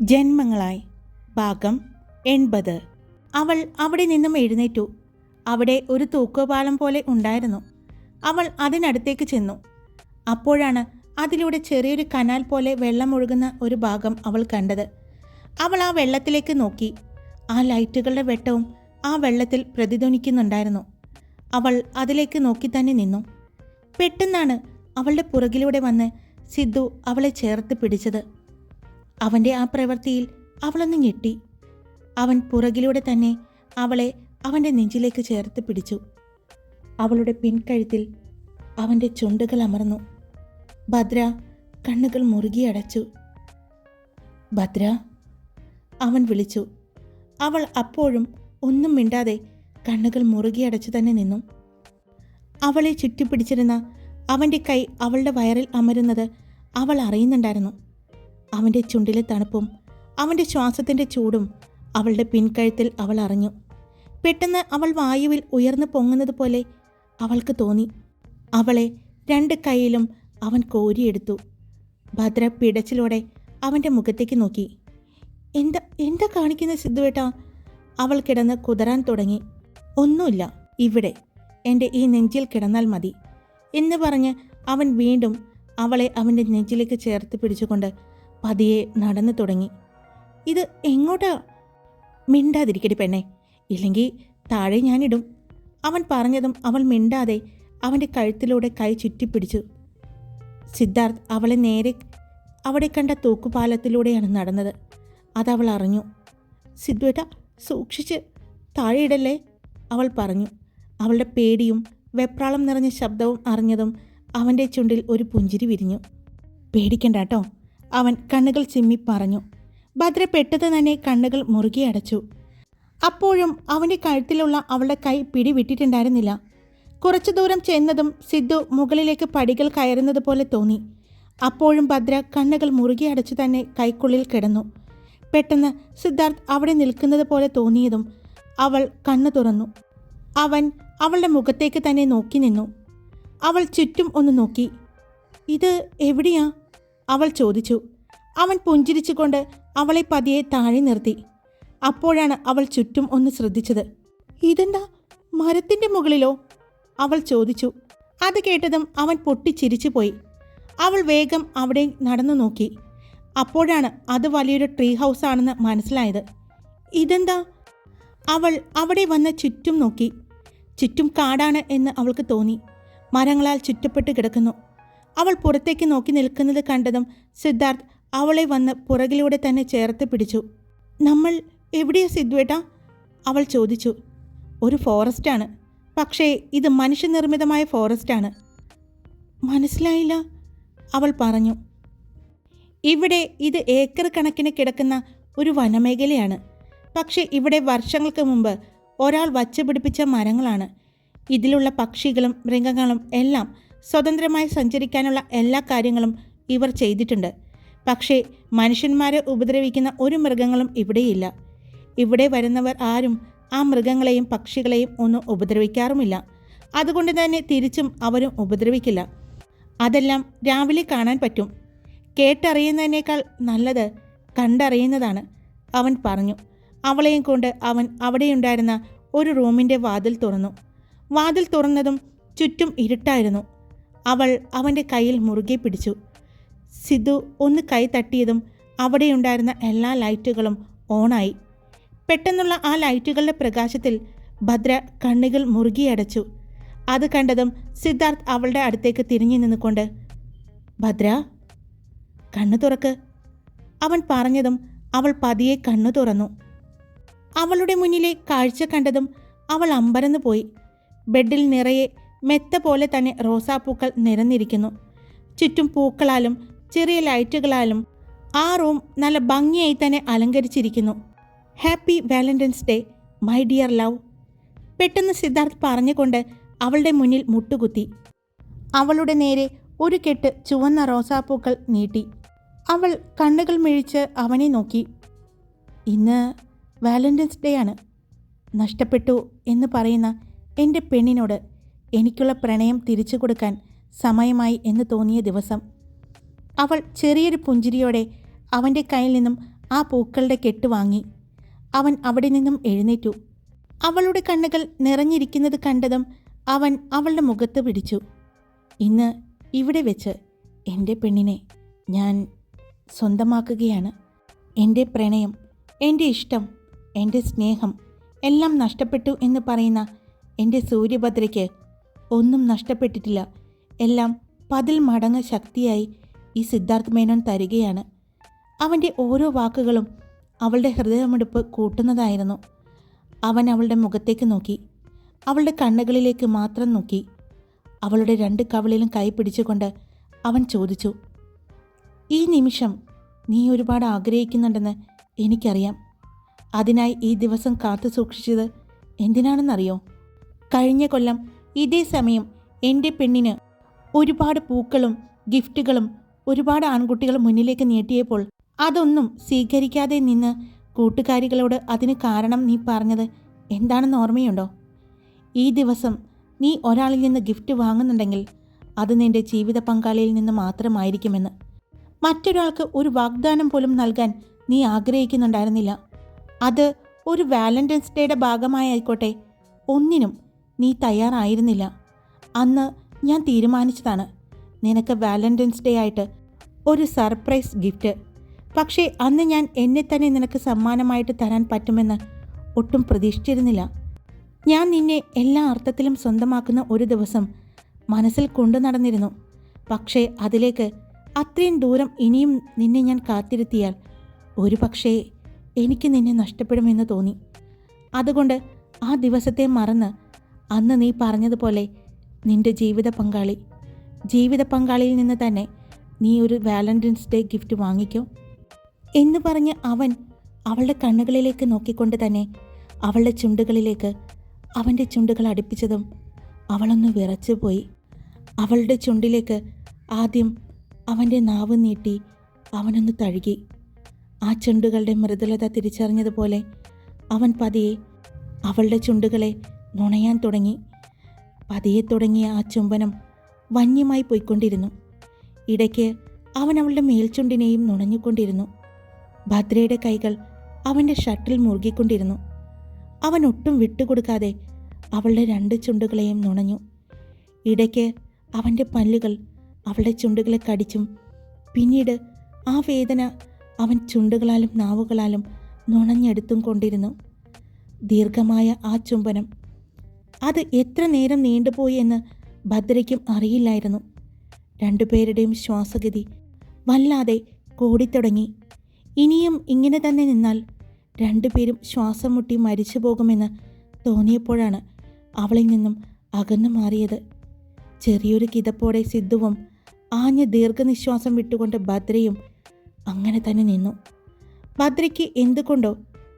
ജന്മങ്ങളായി. ഭാഗം എൺപത്. അവൾ അവിടെ നിന്നും എഴുന്നേറ്റു. അവിടെ ഒരു തൂക്കുപാലം പോലെ ഉണ്ടായിരുന്നു. അവൾ അതിനടുത്തേക്ക് ചെന്നു. അപ്പോഴാണ് അതിലൂടെ ചെറിയൊരു കനാൽ പോലെ വെള്ളം ഒഴുകുന്ന ഒരു ഭാഗം അവൾ കണ്ടത്. അവൾ ആ വെള്ളത്തിലേക്ക് നോക്കി. ആ ലൈറ്റുകളുടെ വെട്ടവും ആ വെള്ളത്തിൽ പ്രതിധ്വനിക്കുന്നുണ്ടായിരുന്നു. അവൾ അതിലേക്ക് നോക്കി തന്നെ നിന്നു. പെട്ടെന്നാണ് അവളുടെ പുറകിലൂടെ വന്ന് സിദ്ധു അവളെ ചേർത്ത് പിടിച്ചത്. അവന്റെ ആ പ്രവൃത്തിയിൽ അവളൊന്ന് ഞെട്ടി. അവൻ പുറകിലൂടെ തന്നെ അവളെ അവന്റെ നെഞ്ചിലേക്ക് ചേർത്ത് പിടിച്ചു. അവളുടെ പിൻകഴുത്തിൽ അവന്റെ ചുണ്ടുകൾ അമർന്നു. ഭദ്ര കണ്ണുകൾ മുറുകി അടച്ചു. ഭദ്ര അവൻ വിളിച്ചു. അവൾ അപ്പോഴും ഒന്നും മിണ്ടാതെ കണ്ണുകൾ മുറുകി അടച്ചു തന്നെ നിന്നു. അവളെ ചുറ്റിപ്പിടിച്ചിരുന്ന അവന്റെ കൈ അവളുടെ വയറിൽ അമരുന്നത് അവൾ അറിയുന്നുണ്ടായിരുന്നു. അവന്റെ ചുണ്ടിലെ തണുപ്പും അവന്റെ ശ്വാസത്തിന്റെ ചൂടും അവളുടെ പിൻകഴുത്തിൽ അവൾ അറിഞ്ഞു. പെട്ടെന്ന് അവൾ വായുവിൽ ഉയർന്നു പൊങ്ങുന്നത് പോലെ അവൾക്ക് തോന്നി. അവളെ രണ്ട് കൈയിലും അവൻ കോരിയെടുത്തു. ഭദ്ര പിടച്ചിലോടെ അവന്റെ മുഖത്തേക്ക് നോക്കി. എന്താ എന്താ കാണിക്കുന്ന സിദ്ധുവേട്ടാ? അവൾ കിടന്ന് കുതറാൻ തുടങ്ങി. ഒന്നുമില്ല ഇവിടെ. എന്റെ ഈ നെഞ്ചിൽ കിടന്നാൽ മതി എന്ന് പറഞ്ഞ് അവൻ വീണ്ടും അവളെ അവന്റെ നെഞ്ചിലേക്ക് ചേർത്ത് പിടിച്ചുകൊണ്ട് പതിയെ നടന്നു തുടങ്ങി. ഇത് എങ്ങോട്ടാ? മിണ്ടാതിരിക്കടി പെണ്ണെ. ഇല്ലെങ്കിൽ താഴെ ഞാനിടും. അവൻ പറഞ്ഞതും അവൾ മിണ്ടാതെ അവന്റെ കഴുത്തിലൂടെ കൈ ചുറ്റിപ്പിടിച്ചു. സിദ്ധാർത്ഥ് അവളെ നേരെ അവിടെ കണ്ട തൂക്കുപാലത്തിലൂടെയാണ് നടന്നത്. അതവൾ അറിഞ്ഞു. സിദ്ധുവേട്ട സൂക്ഷിച്ച് താഴെയിടല്ലേ അവൾ പറഞ്ഞു. അവളുടെ പേടിയും വെപ്രാളം നിറഞ്ഞ ശബ്ദവും അറിഞ്ഞതും അവന്റെ ചുണ്ടിൽ ഒരു പുഞ്ചിരി വിരിഞ്ഞു. പേടിക്കണ്ട കേട്ടോ. അവൻ കണ്ണുകൾ ചിമ്മി പറഞ്ഞു. ഭദ്ര പെട്ടെന്ന് തന്നെ കണ്ണുകൾ മുറുകെ അടച്ചു. അപ്പോഴും അവന്റെ കഴുത്തിലുള്ള അവളുടെ കൈ പിടിവിട്ടിട്ടുണ്ടായിരുന്നില്ല. കുറച്ചു ദൂരം ചെന്നതും സിദ്ധു മുകളിലേക്ക് പടികൾ കയറുന്നത് പോലെ തോന്നി. അപ്പോഴും ഭദ്ര കണ്ണുകൾ മുറുകെ അടച്ചു തന്നെ കൈക്കുള്ളിൽ കിടന്നു. പെട്ടെന്ന് സിദ്ധാർത്ഥ് അവിടെ നിൽക്കുന്നത് പോലെ തോന്നിയതും അവൾ കണ്ണു തുറന്നു. അവൻ അവളുടെ മുഖത്തേക്ക് തന്നെ നോക്കി നിന്നു. അവൾ ചുറ്റും ഒന്ന് നോക്കി. ഇത് എവിടെയാ? അവൾ ചോദിച്ചു. അവൻ പുഞ്ചിരിച്ചുകൊണ്ട് അവളെ പതിയെ താഴെ നിർത്തി. അപ്പോഴാണ് അവൾ ചുറ്റും ഒന്ന് ശ്രദ്ധിച്ചത്. ഇതെന്താ? മരത്തിന്റെ മുകളിലോ? അവൾ ചോദിച്ചു. അത് കേട്ടതും അവൻ പൊട്ടിച്ചിരിച്ചു പോയി അവൾ വേഗം അവിടെ നടന്നു നോക്കി. അപ്പോഴാണ് അത് വലിയൊരു ട്രീ ഹൗസ് ആണെന്ന് മനസ്സിലായത്. ഇതെന്താ? അവൾ അവിടെ വന്ന് ചുറ്റും നോക്കി. ചുറ്റും കാടാണ് എന്ന് അവൾക്ക് തോന്നി. മരങ്ങളാൽ ചുറ്റപ്പെട്ട് കിടക്കുന്നു. അവൾ പുറത്തേക്ക് നോക്കി നിൽക്കുന്നത് കണ്ടതും സിദ്ധാർത്ഥ് അവളെ വന്ന് പുറകിലൂടെ തന്നെ ചേർത്ത് പിടിച്ചു. നമ്മൾ എവിടെയാ സിദ്വേട്ട അവൾ ചോദിച്ചു. ഒരു ഫോറസ്റ്റാണ്. പക്ഷേ ഇത് മനുഷ്യനിർമ്മിതമായ ഫോറസ്റ്റാണ്. മനസ്സിലായില്ല അവൾ പറഞ്ഞു. ഇവിടെ ഇത് ഏക്കർ കണക്കിന് കിടക്കുന്ന ഒരു വനമേഖലയാണ്. പക്ഷേ ഇവിടെ വർഷങ്ങൾക്ക് മുമ്പ് ഒരാൾ വച്ചുപിടിപ്പിച്ച മരങ്ങളാണ്. ഇതിലുള്ള പക്ഷികളും മൃഗങ്ങളും എല്ലാം സ്വതന്ത്രമായി സഞ്ചരിക്കാനുള്ള എല്ലാ കാര്യങ്ങളും ഇവർ ചെയ്തിട്ടുണ്ട്. പക്ഷേ മനുഷ്യന്മാരെ ഉപദ്രവിക്കുന്ന ഒരു മൃഗങ്ങളും ഇവിടെയില്ല. ഇവിടെ വരുന്നവർ ആരും ആ മൃഗങ്ങളെയും പക്ഷികളെയും ഒന്നും ഉപദ്രവിക്കാറുമില്ല. അതുകൊണ്ട് തന്നെ തിരിച്ചും അവരും ഉപദ്രവിക്കില്ല. അതെല്ലാം രാവിലെ കാണാൻ പറ്റും. കേട്ടറിയുന്നതിനേക്കാൾ നല്ലത് കണ്ടറിയുന്നതാണ് അവൻ പറഞ്ഞു. അവളെയും കൊണ്ട് അവൻ അവിടെയുണ്ടായിരുന്ന ഒരു റൂമിന്റെ വാതിൽ തുറന്നു. വാതിൽ തുറന്നതും ചുറ്റും ഇരുട്ടായിരുന്നു. അവൾ അവന്റെ കയ്യിൽ മുറുകെ പിടിച്ചു. സിദ്ധു ഒന്ന് കൈ തട്ടിയതും അവിടെയുണ്ടായിരുന്ന എല്ലാ ലൈറ്റുകളും ഓണായി. പെട്ടെന്നുള്ള ആ ലൈറ്റുകളുടെ പ്രകാശത്തിൽ ഭദ്ര കണ്ണുകൾ മുറുകിയടച്ചു അത് കണ്ടതും സിദ്ധാർത്ഥ് അവളുടെ അടുത്തേക്ക് തിരിഞ്ഞു നിന്നുകൊണ്ട് ഭദ്ര കണ്ണു തുറക്ക്. അവൻ പറഞ്ഞതും അവൾ പതിയെ കണ്ണു തുറന്നു. അവളുടെ മുന്നിലെ കാഴ്ച കണ്ടതും അവൾ അമ്പരന്ന് പോയി ബെഡിൽ നിറയെ മെത്ത പോലെ തന്നെ റോസാപ്പൂക്കൾ നിരന്നിരിക്കുന്നു. ചുറ്റും പൂക്കളാലും ചെറിയ ലൈറ്റുകളാലും ആ റൂം നല്ല ഭംഗിയായി തന്നെ അലങ്കരിച്ചിരിക്കുന്നു. Happy Valentine's day my dear love. പെട്ടെന്ന് സിദ്ധാർത്ഥ് പറഞ്ഞുകൊണ്ട് അവളുടെ മുന്നിൽ മുട്ടുകുത്തി. അവളുടെ നേരെ ഒരു കെട്ട് ചുവന്ന റോസാപ്പൂക്കൾ നീട്ടി. അവൾ കണ്ണുകൾ മിഴിച്ച് അവനെ നോക്കി. ഇന്ന് വാലന്റൈൻസ് ഡേ ആണ്. നഷ്ടപ്പെട്ടു എന്ന് പറയുന്ന എന്റെ പെണ്ണിനോട് എനിക്കുള്ള പ്രണയം തിരിച്ചു കൊടുക്കാൻ സമയമായി എന്ന് തോന്നിയ ദിവസം അവൾ ചെറിയൊരു പുഞ്ചിരിയോടെ അവന്റെ കയ്യിൽ നിന്നും ആ പൂക്കളുടെ കെട്ട് വാങ്ങി. അവൻ അവിടെ നിന്നും എഴുന്നേറ്റു. അവളുടെ കണ്ണുകൾ നിറഞ്ഞിരിക്കുന്നത് കണ്ടതും അവൻ അവളുടെ മുഖത്ത് പിടിച്ചു. ഇന്ന് ഇവിടെ വെച്ച് എന്റെ പെണ്ണിനെ ഞാൻ സ്വന്തമാക്കുകയാണ്. എന്റെ പ്രണയം എന്റെ ഇഷ്ടം എന്റെ സ്നേഹം എല്ലാം നഷ്ടപ്പെട്ടു എന്ന് പറയുന്ന എന്റെ സൂര്യഭദ്രയ്ക്ക് ഒന്നും നഷ്ടപ്പെട്ടിട്ടില്ല. എല്ലാം പതിൽ മടങ്ങ ശക്തിയായി ഈ സിദ്ധാർത്ഥ് മേനോൻ തരികയാണ്. അവന്റെ ഓരോ വാക്കുകളും അവളുടെ ഹൃദയമെടുപ്പ് കൂട്ടുന്നതായിരുന്നു. അവൻ അവളുടെ മുഖത്തേക്ക് നോക്കി. അവളുടെ കണ്ണുകളിലേക്ക് മാത്രം നോക്കി. അവളുടെ രണ്ട് കവളിലും കൈ പിടിച്ചുകൊണ്ട് അവൻ ചോദിച്ചു ഈ നിമിഷം നീ ഒരുപാട് ആഗ്രഹിക്കുന്നുണ്ടെന്ന് എനിക്കറിയാം. അതിനായി ഈ ദിവസം കാത്തു സൂക്ഷിച്ചത് എന്തിനാണെന്നറിയോ? കഴിഞ്ഞ കൊല്ലം ഇതേ സമയം എന്റെ പെണ്ണിന് ഒരുപാട് പൂക്കളും ഗിഫ്റ്റുകളും ഒരുപാട് ആൺകുട്ടികൾ മുന്നിലേക്ക് നീട്ടിയപ്പോൾ അതൊന്നും സ്വീകരിക്കാതെ നിന്ന് കൂട്ടുകാരികളോട് അതിന് കാരണം നീ പറഞ്ഞത് എന്താണെന്ന് ഓർമ്മയുണ്ടോ? ഈ ദിവസം നീ ഒരാളിൽ നിന്ന് ഗിഫ്റ്റ് വാങ്ങുന്നുണ്ടെങ്കിൽ അത് നിന്റെ ജീവിത പങ്കാളിയിൽ നിന്ന് മാത്രമായിരിക്കുമെന്ന്. മറ്റൊരാൾക്ക് ഒരു വാഗ്ദാനം പോലും നൽകാൻ നീ ആഗ്രഹിക്കുന്നുണ്ടായിരുന്നില്ല. അത് ഒരു വാലന്റൈൻസ് ഡേയുടെ ഭാഗമായിക്കോട്ടെ ഒന്നിനും നീ തയ്യാറായിരുന്നില്ല. അന്ന് ഞാൻ തീരുമാനിച്ചതാണ്. നിനക്ക് വാലന്റൈൻസ് ഡേ ആയിട്ട് ഒരു സർപ്രൈസ് ഗിഫ്റ്റ്. പക്ഷേ അന്ന് ഞാൻ എന്നെ തന്നെ നിനക്ക് സമ്മാനമായിട്ട് തരാൻ പറ്റുമെന്ന് ഒട്ടും പ്രതീക്ഷിച്ചിരുന്നില്ല. ഞാൻ നിന്നെ എല്ലാ അർത്ഥത്തിലും സ്വന്തമാക്കുന്ന ഒരു ദിവസം മനസ്സിൽ കൊണ്ടു നടന്നിരുന്നു. പക്ഷേ അതിലേക്ക് അത്രയും ദൂരം ഇനിയും നിന്നെ ഞാൻ കാത്തിരുത്തിയാൽ ഒരു പക്ഷേ എനിക്ക് നിന്നെ നഷ്ടപ്പെടുമെന്ന് തോന്നി. അതുകൊണ്ട് ആ ദിവസത്തെ മറന്ന് അന്ന് നീ പറഞ്ഞതുപോലെ നിന്റെ ജീവിത പങ്കാളി. ജീവിത പങ്കാളിയിൽ നിന്ന് തന്നെ നീ ഒരു വാലന്റൈൻസ് ഡേ ഗിഫ്റ്റ് വാങ്ങിക്കോ. എന്ന് പറഞ്ഞ് അവൻ അവളുടെ കണ്ണുകളിലേക്ക് നോക്കിക്കൊണ്ട് തന്നെ അവളുടെ ചുണ്ടുകളിലേക്ക് അവന്റെ ചുണ്ടുകൾ അടുപ്പിച്ചതും അവളൊന്ന് വിറച്ചു പോയി. അവളുടെ ചുണ്ടിലേക്ക് ആദ്യം അവന്റെ നാവ് നീട്ടി അവനൊന്ന് തഴുകി. ആ ചുണ്ടുകളുടെ മൃദുലത തിരിച്ചറിഞ്ഞതുപോലെ അവൻ പതിയെ അവളുടെ ചുണ്ടുകളെ നുണയാൻ തുടങ്ങി. പതിയെ തുടങ്ങിയ ആ ചുംബനം വന്യമായി പോയിക്കൊണ്ടിരുന്നു. ഇടയ്ക്ക് അവൻ അവളുടെ മേൽച്ചുണ്ടിനെയും നുണഞ്ഞുകൊണ്ടിരുന്നു. ഭദ്രയുടെ കൈകൾ അവന്റെ ഷട്ടിൽ മുറുകിക്കൊണ്ടിരുന്നു. അവൻ ഒട്ടും വിട്ടുകൊടുക്കാതെ അവളുടെ രണ്ട് ചുണ്ടുകളെയും നുണഞ്ഞു. ഇടയ്ക്ക് അവന്റെ പല്ലുകൾ അവളുടെ ചുണ്ടുകളെ കടിച്ചും പിന്നീട് ആ വേദന അവൻ ചുണ്ടുകളാലും നാവുകളാലും നുണഞ്ഞെടുത്തും കൊണ്ടിരുന്നു. ദീർഘമായ ആ ചുംബനം അത് എത്ര നേരം നീണ്ടുപോയി എന്ന് ഭദ്രയ്ക്കും അറിയില്ലായിരുന്നു. രണ്ടുപേരുടെയും ശ്വാസഗതി വല്ലാതെ കൂടിത്തുടങ്ങി. ഇനിയും ഇങ്ങനെ തന്നെ നിന്നാൽ രണ്ടുപേരും ശ്വാസം മുട്ടി മരിച്ചു പോകുമെന്ന് തോന്നിയപ്പോഴാണ് അവളിൽ നിന്നും അകന്നു മാറിയത്. ചെറിയൊരു കിതപ്പോടെ സിദ്ധുവും ആഞ്ഞ് ദീർഘനിശ്വാസം വിട്ടുകൊണ്ട് ഭദ്രയും അങ്ങനെ തന്നെ നിന്നു. ഭദ്രയ്ക്ക് എന്തുകൊണ്ടോ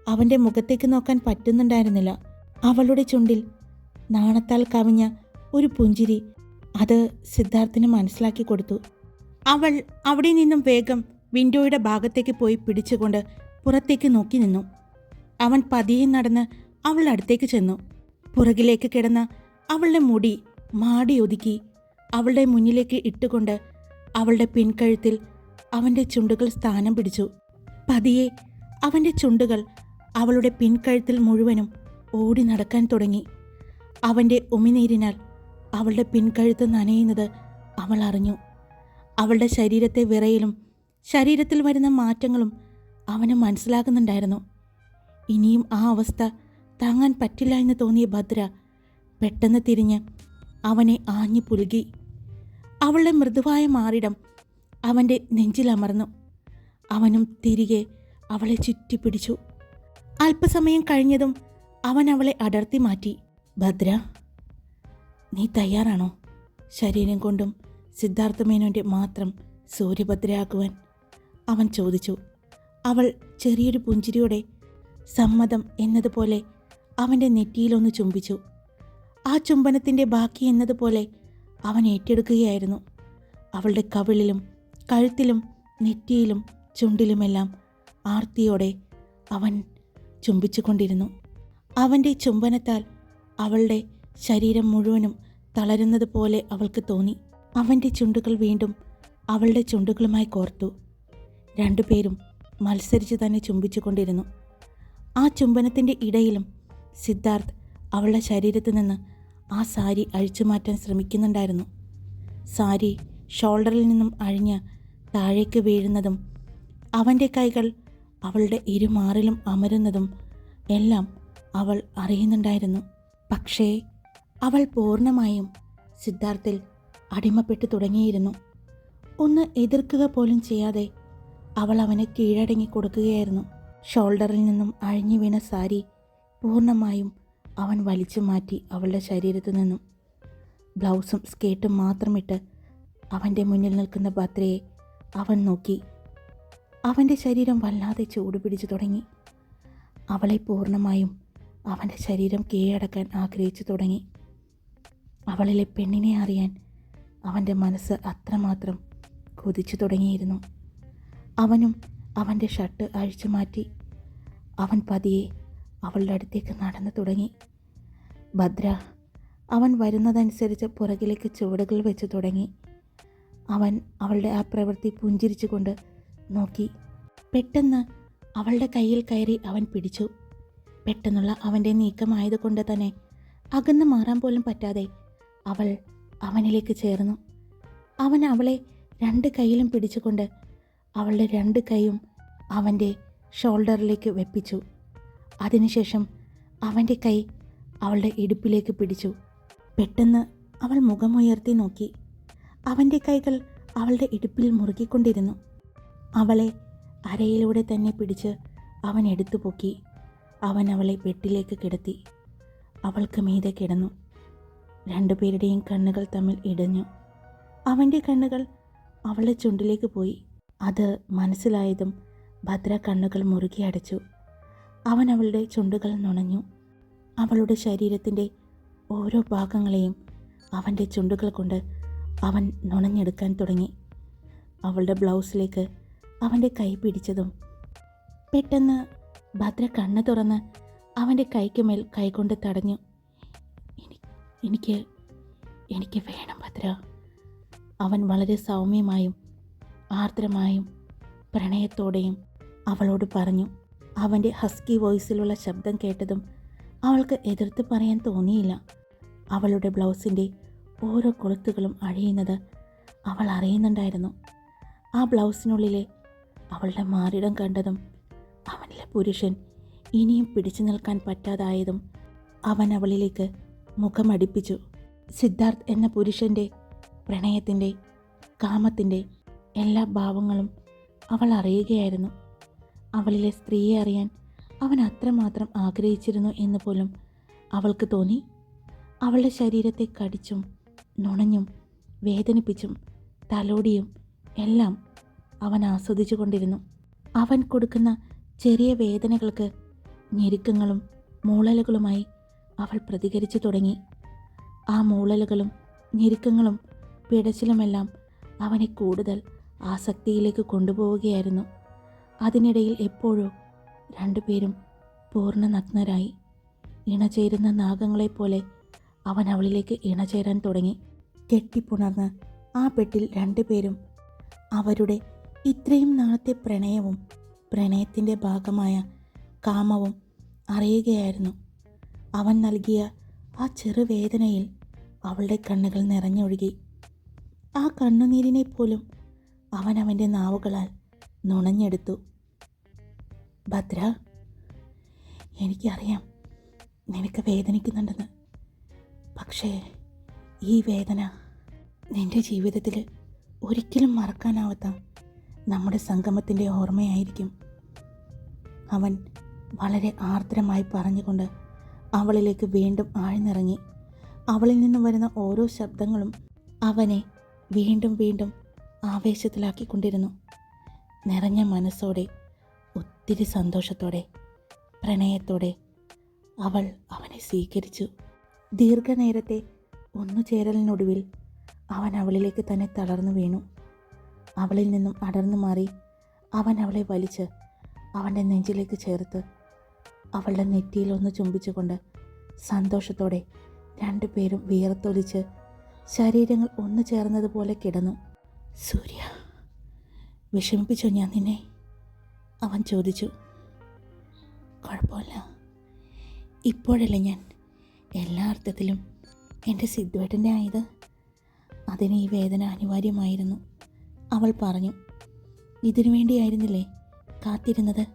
അവന്റെ മുഖത്തേക്ക് നോക്കാൻ പറ്റുന്നുണ്ടായിരുന്നില്ല. അവളുടെ ചുണ്ടിൽ നാണത്താൽ കവിഞ്ഞ ഒരു പുഞ്ചിരി അത് സിദ്ധാർത്ഥിന് മനസ്സിലാക്കി കൊടുത്തു. അവൾ അവിടെ നിന്നും വേഗം വിൻഡോയുടെ ഭാഗത്തേക്ക് പോയി പിടിച്ചുകൊണ്ട് പുറത്തേക്ക് നോക്കി നിന്നു. അവൻ പതിയെ നടന്ന് അവളുടെ അടുത്തേക്ക് ചെന്നു. പുറകിലേക്ക് കിടന്ന അവളുടെ മുടി മാടി ഒതുക്കി അവളുടെ മുന്നിലേക്ക് ഇട്ടുകൊണ്ട് അവളുടെ പിൻകഴുത്തിൽ അവന്റെ ചുണ്ടുകൾ സ്ഥാനം പിടിച്ചു. പതിയെ അവന്റെ ചുണ്ടുകൾ അവളുടെ പിൻകഴുത്തിൽ മുഴുവനും ഓടി നടക്കാൻ തുടങ്ങി. അവന്റെ ഉമിനീരിനാൽ അവളുടെ പിൻകഴുത്ത് നനയുന്നത് അവൾ അറിഞ്ഞു. അവളുടെ ശരീരത്തെ വിറയിലും ശരീരത്തിൽ വരുന്ന മാറ്റങ്ങളും അവന് മനസ്സിലാകുന്നുണ്ടായിരുന്നു. ഇനിയും ആ അവസ്ഥ താങ്ങാൻ പറ്റില്ല എന്ന് തോന്നിയ ഭദ്ര പെട്ടെന്ന് തിരിഞ്ഞ് അവനെ ആഞ്ഞു പുലുകി. അവളുടെ മൃദുവായ മാറിടം അവന്റെ നെഞ്ചിലമർന്നു അവനും തിരികെ അവളെ ചുറ്റിപ്പിടിച്ചു. അല്പസമയം കഴിഞ്ഞതും അവൻ അവളെ അടർത്തി മാറ്റി. ഭദ്ര നീ തയ്യാറാണോ? ശരീരം കൊണ്ടും സിദ്ധാർത്ഥ മേനോന്റെ മാത്രം സൂര്യഭദ്രയാക്കുവാൻ അവൻ ചോദിച്ചു. അവൾ ചെറിയൊരു പുഞ്ചിരിയോടെ സമ്മതം എന്നതുപോലെ അവന്റെ നെറ്റിയിലൊന്ന് ചുംബിച്ചു. ആ ചുംബനത്തിന്റെ ബാക്കി എന്നതുപോലെ അവൻ ഏറ്റെടുക്കുകയായിരുന്നു. അവളുടെ കവിളിലും കഴുത്തിലും നെറ്റിയിലും ചുണ്ടിലുമെല്ലാം ആർത്തിയോടെ അവൻ ചുംബിച്ചുകൊണ്ടിരുന്നു. അവന്റെ ചുംബനത്താൽ അവളുടെ ശരീരം മുഴുവനും തളരുന്നത് പോലെ അവൾക്ക് തോന്നി. അവന്റെ ചുണ്ടുകൾ വീണ്ടും അവളുടെ ചുണ്ടുകളുമായി കോർത്തു. രണ്ടുപേരും മത്സരിച്ച് തന്നെ ചുംബിച്ചുകൊണ്ടിരുന്നു. ആ ചുംബനത്തിന്റെ ഇടയിലും സിദ്ധാർത്ഥ് അവളുടെ ശരീരത്തു നിന്ന് ആ സാരി അഴിച്ചു മാറ്റാൻ ശ്രമിക്കുന്നുണ്ടായിരുന്നു. സാരി ഷോൾഡറിൽ നിന്നും അഴിഞ്ഞ് താഴേക്ക് വീഴുന്നതും അവന്റെ കൈകൾ അവളുടെ ഇരുമാറിലും അമരുന്നതും എല്ലാം അവൾ അറിയുന്നുണ്ടായിരുന്നു. പക്ഷേ അവൾ പൂർണമായും സിദ്ധാർത്ഥിൽ അടിമപ്പെട്ടു തുടങ്ങിയിരുന്നു. ഒന്ന് എതിർക്കുക പോലും ചെയ്യാതെ അവൾ അവന് കീഴടങ്ങി കൊടുക്കുകയായിരുന്നു. ഷോൾഡറിൽ നിന്നും അഴിഞ്ഞു വീണ സാരി പൂർണമായും അവൻ വലിച്ചു മാറ്റി അവളുടെ ശരീരത്തു നിന്നും. ബ്ലൗസും സ്കേട്ടും മാത്രമിട്ട് അവന്റെ മുന്നിൽ നിൽക്കുന്ന ഭദ്രയെ അവൻ നോക്കി. അവന്റെ ശരീരം വല്ലാതെ ചൂടുപിടിച്ചു തുടങ്ങി. അവളെ പൂർണമായും അവന്റെ ശരീരം കീഴടക്കാൻ ആഗ്രഹിച്ചു തുടങ്ങി. അവളിലെ പെണ്ണിനെ അറിയാൻ അവന്റെ മനസ്സ് അത്രമാത്രം കൊതിച്ചു തുടങ്ങിയിരുന്നു. അവനും അവന്റെ ഷർട്ട് അഴിച്ചു മാറ്റി അവൻ പതിയെ അവളുടെ അടുത്തേക്ക് നടന്നു തുടങ്ങി. ഭദ്ര അവൻ വരുന്നതനുസരിച്ച് പുറകിലേക്ക് ചുവടുകൾ വെച്ചു തുടങ്ങി. അവൻ അവളുടെ ആ പ്രവൃത്തി പുഞ്ചിരിച്ചുകൊണ്ട് നോക്കി. പെട്ടെന്ന് അവളുടെ കയ്യിൽ കയറി അവൻ പിടിച്ചു. പെട്ടെന്നുള്ള അവന്റെ നീക്കമായതുകൊണ്ട് തന്നെ അകന്നു മാറാൻ പോലും പറ്റാതെ അവൾ അവനിലേക്ക് ചേർന്നു. അവൻ അവളെ രണ്ട് കൈയിലും പിടിച്ചുകൊണ്ട് അവളുടെ രണ്ട് കൈയും അവന്റെ ഷോൾഡറിലേക്ക് വെപ്പിച്ചു. അതിനുശേഷം അവന്റെ കൈ അവളുടെ ഇടുപ്പിലേക്ക് പിടിച്ചു. പെട്ടെന്ന് അവൾ മുഖമുയർത്തി നോക്കി. അവന്റെ കൈകൾ അവളുടെ ഇടുപ്പിൽ മുറുകിക്കൊണ്ടിരുന്നു. അവളെ അരയിലൂടെ തന്നെ പിടിച്ച് അവൻ എടുത്തു പൊക്കി അവൻ അവളെ ബെഡിലേക്ക് കിടത്തി. അവൾക്ക് മീതെ കിടന്നു. രണ്ടുപേരുടെയും കണ്ണുകൾ തമ്മിൽ ഇടഞ്ഞു. അവന്റെ കണ്ണുകൾ അവളുടെ ചുണ്ടിലേക്ക് പോയി. അത് മനസ്സിലായതും ഭദ്ര കണ്ണുകൾ മുറുകി അടച്ചു. അവൻ അവളുടെ ചുണ്ടുകൾ നുണഞ്ഞു. അവളുടെ ശരീരത്തിന്റെ ഓരോ ഭാഗങ്ങളെയും അവന്റെ ചുണ്ടുകൾ കൊണ്ട് അവൻ നുണഞ്ഞെടുക്കാൻ തുടങ്ങി. അവളുടെ ബ്ലൗസിലേക്ക് അവന്റെ കൈ പിടിച്ചതും പെട്ടെന്ന് ഭദ്ര കണ്ണ് തുറന്ന് അവന്റെ കൈക്ക് മേൽ കൈകൊണ്ട് തടഞ്ഞു. "എനി- എനിക്ക് എനിക്ക് വേണം ഭദ്ര. അവൻ വളരെ സൗമ്യമായും ആർദ്രമായും പ്രണയത്തോടെയും അവളോട് പറഞ്ഞു. അവന്റെ ഹസ്കി വോയിസിലുള്ള ശബ്ദം കേട്ടതും അവൾക്ക് എതിർത്ത് പറയാൻ തോന്നിയില്ല. അവളുടെ ബ്ലൗസിന്റെ ഓരോ കൊളുത്തുകളും അഴിയുന്നത് അവൾ അറിയുന്നുണ്ടായിരുന്നു. ആ ബ്ലൗസിനുള്ളിലെ അവളുടെ മാറിടം കണ്ടതും അവനിലെ പുരുഷൻ ഇനിയും പിടിച്ചു നിൽക്കാൻ പറ്റാതായതും അവൻ അവളിലേക്ക് മുഖമടിപ്പിച്ചു. സിദ്ധാർത്ഥ് എന്ന പുരുഷന്റെ പ്രണയത്തിന്റെ കാമത്തിന്റെ എല്ലാ ഭാവങ്ങളും അവൾ അറിയുകയായിരുന്നു. അവളിലെ സ്ത്രീയെ അറിയാൻ അവൻ അത്രമാത്രം ആഗ്രഹിച്ചിരുന്നു എന്ന് പോലും അവൾക്ക് തോന്നി. അവളുടെ ശരീരത്തെ കടിച്ചും നുണഞ്ഞും വേദനിപ്പിച്ചും തലോടിയും എല്ലാം അവൻ ആസ്വദിച്ചു കൊണ്ടിരുന്നു. അവൻ കൊടുക്കുന്ന ചെറിയ വേദനകൾക്ക് ഞെരുക്കങ്ങളും മൂളലുകളുമായി അവൾ പ്രതികരിച്ചു തുടങ്ങി. ആ മൂളലുകളും ഞെരുക്കങ്ങളും പിടച്ചിലുമെല്ലാം അവനെ കൂടുതൽ ആസക്തിയിലേക്ക് കൊണ്ടുപോവുകയായിരുന്നു. അതിനിടയിൽ എപ്പോഴോ രണ്ടുപേരും പൂർണ നഗ്നരായി. ഇണചേരുന്ന നാഗങ്ങളെപ്പോലെ അവൻ അവളിലേക്ക് ഇണചേരാൻ തുടങ്ങി. കെട്ടിപ്പുണർന്ന് ആ പെട്ടിൽ രണ്ടുപേരും അവരുടെ ഇത്രയും നാളത്തെ പ്രണയവും പ്രണയത്തിന്റെ ഭാഗമായ കാമവും അറിയുകയായിരുന്നു. അവൻ നൽകിയ ആ ചെറുവേദനയിൽ അവളുടെ കണ്ണുകൾ നിറഞ്ഞൊഴുകി. ആ കണ്ണുനീരിനെ പോലും അവൻ അവന്റെ നാവുകളാൽ നുണഞ്ഞെടുത്തു. ഭദ്ര എനിക്കറിയാം നിനക്ക് വേദനിക്കുന്നുണ്ടെന്ന്. പക്ഷേ ഈ വേദന നിന്റെ ജീവിതത്തിൽ ഒരിക്കലും മറക്കാനാവാത്ത നമ്മുടെ സംഗമത്തിന്റെ ഓർമ്മയായിരിക്കും. അവൻ വളരെ ആർദ്രമായി പറഞ്ഞുകൊണ്ട് അവളിലേക്ക് വീണ്ടും ആഴ്ന്നിറങ്ങി. അവളിൽ നിന്നും വരുന്ന ഓരോ ശബ്ദങ്ങളും അവനെ വീണ്ടും വീണ്ടും ആവേശത്തിലാക്കിക്കൊണ്ടിരുന്നു. നിറഞ്ഞ മനസ്സോടെ ഒത്തിരി സന്തോഷത്തോടെ പ്രണയത്തോടെ അവൾ അവനെ സ്വീകരിച്ചു. ദീർഘനേരത്തെ ഒന്നുചേരലിനൊടുവിൽ അവൻ അവളിലേക്ക് തന്നെ തളർന്നു വീണു. അവളിൽ നിന്നും അടർന്നു മാറി അവൻ അവളെ വലിച്ച് അവന്റെ നെഞ്ചിലേക്ക് ചേർത്ത് അവളുടെ നെറ്റിയിൽ ഒന്ന് ചുംബിച്ചുകൊണ്ട് സന്തോഷത്തോടെ രണ്ടുപേരും വിയർത്തൊലിച്ച് ശരീരങ്ങൾ ഒന്നു ചേർന്നതുപോലെ കിടന്നു. സൂര്യ വിഷമിപ്പിച്ചോ ഞാൻ നിന്നെ? അവൻ ചോദിച്ചു. കുഴപ്പമില്ല. ഇപ്പോഴല്ല ഞാൻ എല്ലാ അർത്ഥത്തിലും എന്റെ സിദ്ധുവേട്ടന്റെ ആയത്? അതിന് ഈ വേദന അനിവാര്യമായിരുന്നു. അവൾ പറഞ്ഞു ഇതിനു വേണ്ടിയായിരുന്നില്ലേ കാത്തിരുന്നത്?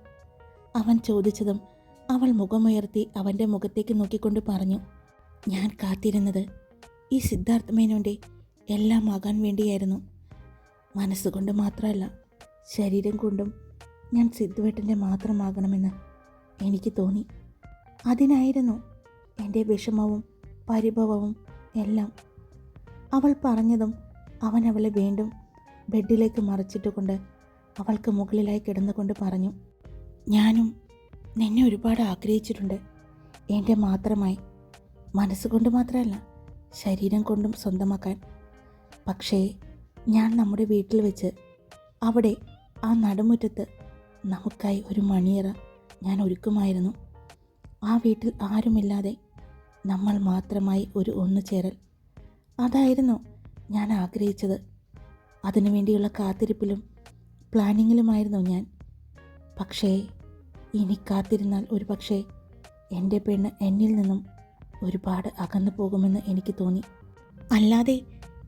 അവൻ ചോദിച്ചതും അവൾ മുഖമുയർത്തി അവന്റെ മുഖത്തേക്ക് നോക്കിക്കൊണ്ട് പറഞ്ഞു ഞാൻ കാത്തിരുന്നത് ഈ സിദ്ധാർത്ഥ മേനോന്റെ എല്ലാം ആകാൻ വേണ്ടിയായിരുന്നു. മനസ്സുകൊണ്ട് മാത്രമല്ല ശരീരം കൊണ്ടും ഞാൻ സിദ്ധുവേട്ടന്റെ മാത്രമാകണമെന്ന് എനിക്ക് തോന്നി. അതിനായിരുന്നു എന്റെ വിഷമവും പരിഭവവും എല്ലാം. അവൾ പറഞ്ഞതും അവൻ അവളെ വീണ്ടും ബെഡിലേക്ക് മറിച്ചിട്ടുകൊണ്ട് അവൾക്ക് മുകളിലായി കിടന്നുകൊണ്ട് പറഞ്ഞു ഞാനും നിന്നെ ഒരുപാട് ആഗ്രഹിച്ചിട്ടുണ്ട്. എന്റെ മാത്രമായി മനസ്സുകൊണ്ട് മാത്രമല്ല ശരീരം കൊണ്ടും സ്വന്തമാക്കാൻ. പക്ഷേ ഞാൻ നമ്മുടെ വീട്ടിൽ വെച്ച് അവിടെ ആ നടുമുറ്റത്ത് നമുക്കായി ഒരു മണിയറ ഞാൻ ഒരുക്കുമായിരുന്നു. ആ വീട്ടിൽ ആരുമില്ലാതെ നമ്മൾ മാത്രമായി ഒരു ഒന്നു ചേരൽ. അതായിരുന്നു ഞാൻ ആഗ്രഹിച്ചത്. അതിനുവേണ്ടിയുള്ള കാത്തിരിപ്പിലും പ്ലാനിങ്ങിലുമായിരുന്നു ഞാൻ. പക്ഷേ ഇനി കാത്തിരുന്നാൽ ഒരു പക്ഷേ എന്റെ പെണ്ണ് എന്നിൽ നിന്നും ഒരുപാട് അകന്നു പോകുമെന്ന് എനിക്ക് തോന്നി. അല്ലാതെ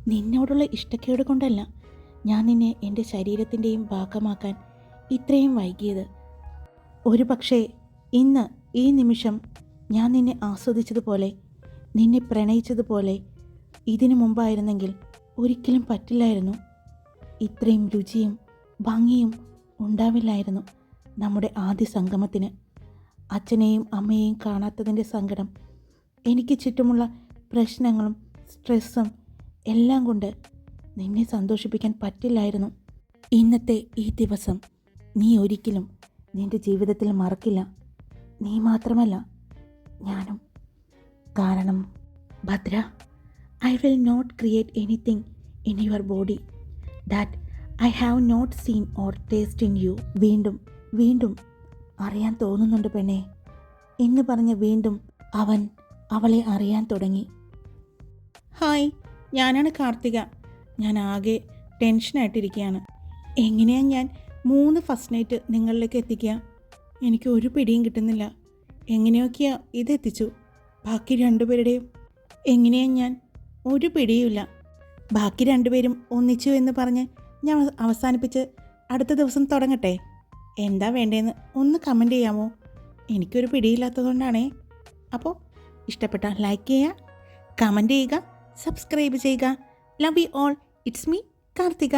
നിന്നോടുള്ള ഇഷ്ടക്കേട് കൊണ്ടല്ല ഞാൻ നിന്നെ എന്റെ ശരീരത്തിന്റെയും ഭാഗമാക്കാൻ ഇത്രയും വൈകിയത്. ഒരു പക്ഷേ ഇന്ന് ഈ നിമിഷം ഞാൻ നിന്നെ ആസ്വദിച്ചതുപോലെ നിന്നെ പ്രണയിച്ചതുപോലെ ഇതിനു മുമ്പായിരുന്നെങ്കിൽ ഒരിക്കലും പറ്റില്ലായിരുന്നു. ഇത്രയും രുചിയും ഭംഗിയും ഉണ്ടാവില്ലായിരുന്നു നമ്മുടെ ആദ്യ സംഗമത്തിന്. അച്ഛനെയും അമ്മയെയും കാണാത്തതിന്റെ സങ്കടം എനിക്ക് ചുറ്റുമുള്ള പ്രശ്നങ്ങളും സ്ട്രെസ്സും എല്ലാം കൊണ്ട് നിന്നെ സന്തോഷിപ്പിക്കാൻ പറ്റില്ലായിരുന്നു. ഇന്നത്തെ ഈ ദിവസം നീ ഒരിക്കലും നിന്റെ ജീവിതത്തിൽ മറക്കില്ല. നീ മാത്രമല്ല ഞാനും. കാരണം Bhadra I will not create anything in your body. That I have not seen or taste in you വീണ്ടും വീണ്ടും അറിയാൻ തോന്നുന്നുണ്ട് പെണ്ണെ. എന്ന് പറഞ്ഞ് വീണ്ടും അവൻ അവളെ അറിയാൻ തുടങ്ങി. ഹായ് ഞാനാണ് കാർത്തിക. ഞാൻ ആകെ ടെൻഷനായിട്ടിരിക്കുകയാണ് എങ്ങനെയാണ് ഞാൻ മൂന്ന് ഫസ്റ്റ് നൈറ്റ് നിങ്ങളിലേക്ക് എത്തിക്കുക? എനിക്ക് ഒരു പിടിയും കിട്ടുന്നില്ല. എങ്ങനെയൊക്കെയാ ഇതെത്തിച്ചു? ബാക്കി രണ്ടുപേരുടെയും എങ്ങനെയാണ് ഞാൻ ഒരു പിടിയുമില്ല. ബാക്കി രണ്ടുപേരും ഒന്നിച്ചു എന്ന് പറഞ്ഞ് ഞാൻ അവസാനിപ്പിച്ച് അടുത്ത ദിവസം തുടങ്ങട്ടെ. എന്താ വേണ്ടതെന്ന് ഒന്ന് കമന്റ് ചെയ്യാമോ? എനിക്കൊരു പിടിയില്ലാത്തതുകൊണ്ടാണേ. അപ്പോൾ ഇഷ്ടപ്പെട്ടാൽ ലൈക്ക് ചെയ്യുക കമന്റ് ചെയ്യുക സബ്സ്ക്രൈബ് ചെയ്യുക. Love you all it's me Karthika.